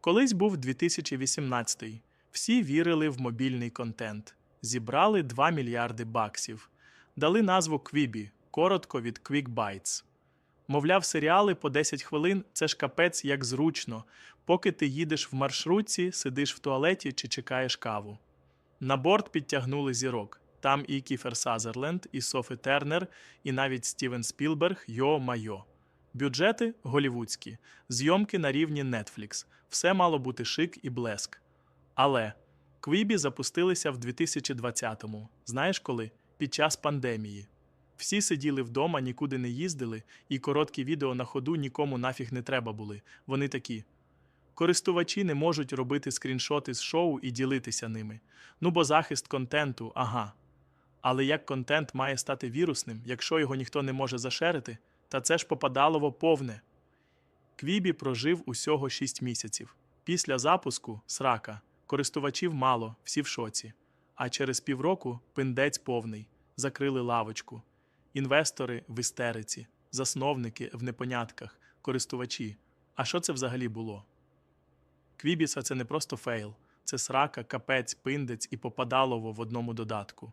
Колись був 2018 Всі вірили в мобільний контент. Зібрали 2 мільярди баксів. Дали назву Quibi, коротко від Quick Bites. Мовляв, серіали по 10 хвилин це ж капець як зручно, поки ти їдеш в маршрутці, сидиш в туалеті чи чекаєш каву. На борт підтягнули зірок. Там і Кіфер Сазерленд, і Софі Тернер, і навіть Стівен Спілберг, йо майо. Бюджети голівудські, зйомки на рівні Netflix. Все мало бути шик і блеск. Але Квібі запустилися в 2020-му. Знаєш коли? Під час пандемії. Всі сиділи вдома, нікуди не їздили, і короткі відео на ходу нікому нафіг не треба були. Вони такі. Користувачі не можуть робити скріншоти з шоу і ділитися ними. Ну бо захист контенту, ага. Але як контент має стати вірусним, якщо його ніхто не може зашерити, та це ж попадалово повне. Квібі прожив усього 6 місяців. Після запуску срака, користувачів мало, всі в шоці. А через півроку пиндець повний, закрили лавочку. Інвестори в істериці, засновники в непонятках, користувачі. А що це взагалі було? Квібіса це не просто фейл, це срака, капець, пиндець і попадалово в одному додатку.